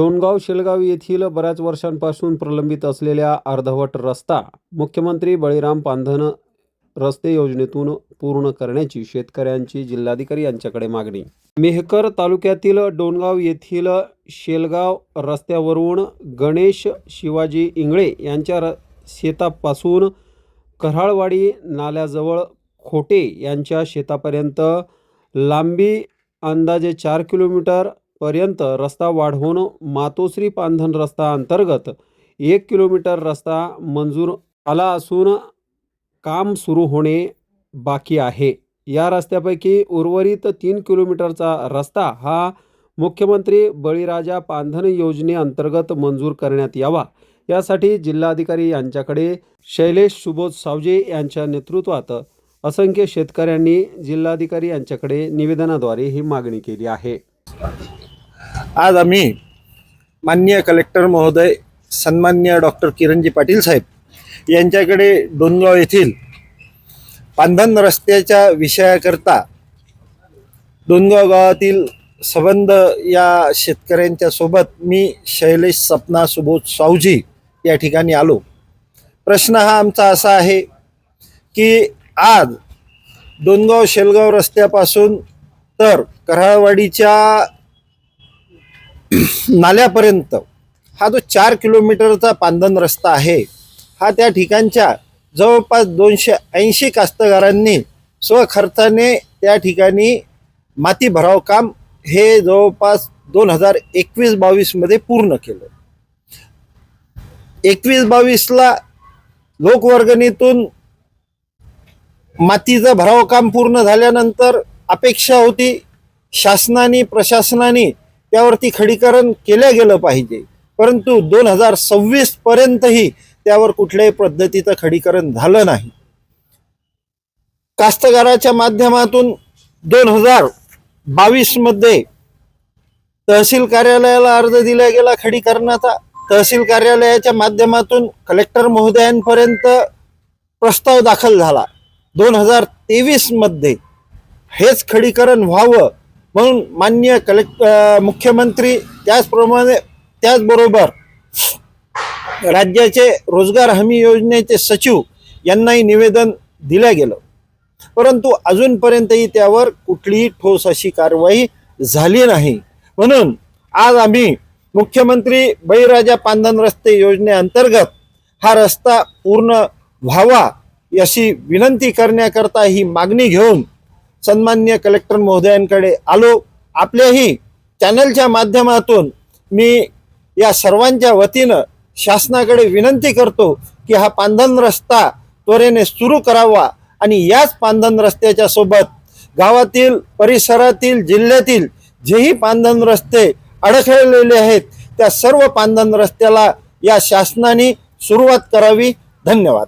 डोणगाव शेलगाव येथील बऱ्याच वर्षांपासून प्रलंबित असलेल्या अर्धवट रस्ता मुख्यमंत्री बळीराम पांधन रस्ते योजनेतून पूर्ण करण्याची शेतकऱ्यांची जिल्हाधिकारी यांच्याकडे मागणी. मेहकर तालुक्यातील डोणगाव येथील शेलगाव रस्त्यावरून गणेश शिवाजी इंगळे यांच्या र शेतापासून कराळवाडी नाल्याजवळ खोटे यांच्या शेतापर्यंत लांबी अंदाजे चार किलोमीटर पर्यंत रस्ता वाढवून मातोश्री पांधन रस्ता अंतर्गत एक किलोमीटर रस्ता मंजूर आला असून काम सुरू होणे बाकी आहे. या रस्त्यापैकी उर्वरित तीन किलोमीटरचा रस्ता हा मुख्यमंत्री बळीराजा पांधन योजनेअंतर्गत मंजूर करण्यात यावा. यासाठी जिल्हाधिकारी यांच्याकडे शैलेश सुबोध सावजे यांच्या नेतृत्वात असंख्य शेतकऱ्यांनी जिल्हाधिकारी यांच्याकडे निवेदनाद्वारे ही मागणी केली आहे. आज आम्ही माननीय कलेक्टर महोदय सन्मान्य डॉक्टर किरणजी पाटील साहेब यांच्याकडे डोनगाव येथील पांधन रस्त्याच्या विषयाकरता डोनगाव गावातील संबंध या शेतकऱ्यांच्या सोबत मी शैलेश सपना सुबोध सावजी या ठिकाणी आलो. प्रश्न हा आमचा असा आहे की आज डोनगाव शेलगाव रस्त्यापासून तर कराळवाडीच्या नाल्यापर्यंत. हा जो चार किलोमीटरचा पांधन रस्ता आहे हा त्या ठिकाणच्या जवळपास दोनशे ऐंशी कास्तकारांनी स्वखर्चाने त्या ठिकाणी माती भराव काम हे जवळपास दोन हजार एकवीस बावीसमध्ये पूर्ण केलं. एकवीस बावीसला लोकवर्गणीतून मातीचं भराव काम पूर्ण झाल्यानंतर अपेक्षा होती शासनाने प्रशासनाने त्यावरती खडीकरण केलं गेलं पाहिजे. परंतु दोन हजार सव्वीस पर्यंतही त्यावर कुठल्याही पद्धतीचं खडीकरण झालं नाही. कास्तकाराच्या माध्यमातून दोन हजार बावीसमध्ये तहसील कार्यालयाला अर्ज दिला गेला खडीकरणाचा. तहसील कार्यालयाच्या माध्यमातून कलेक्टर महोदयांपर्यंत प्रस्ताव दाखल झाला. दोन हजार तेवीसमध्ये हेच खडीकरण व्हावं म्हणून माननीय कलेक्ट मुख्यमंत्री त्याचप्रमाणे त्याचबरोबर राज्याचे रोजगार हमी योजनेचे सचिव यांनाही निवेदन दिलं गेलं. परंतु अजूनपर्यंतही त्यावर कुठलीही ठोस अशी कारवाई झाली नाही. म्हणून आज आम्ही मुख्यमंत्री बळीराजा पांधन रस्ते योजनेअंतर्गत हा रस्ता पूर्ण व्हावा अशी विनंती करण्याकरता ही मागणी घेऊन सन्मान्य कलेक्टर महोदयांकडे आलो. आपल्याही चॅनलच्या माध्यमातून मी या सर्वांच्या वतीनं शासनाकडे विनंती करतो की हा पांधन रस्ता त्वरेने सुरू करावा आणि याच पांधन रस्त्याच्या सोबत गावातील परिसरातील जिल्ह्यातील जेही पांधन रस्ते अडखळलेले आहेत त्या सर्व पांधन रस्त्याला या शासनाने सुरुवात करावी. धन्यवाद.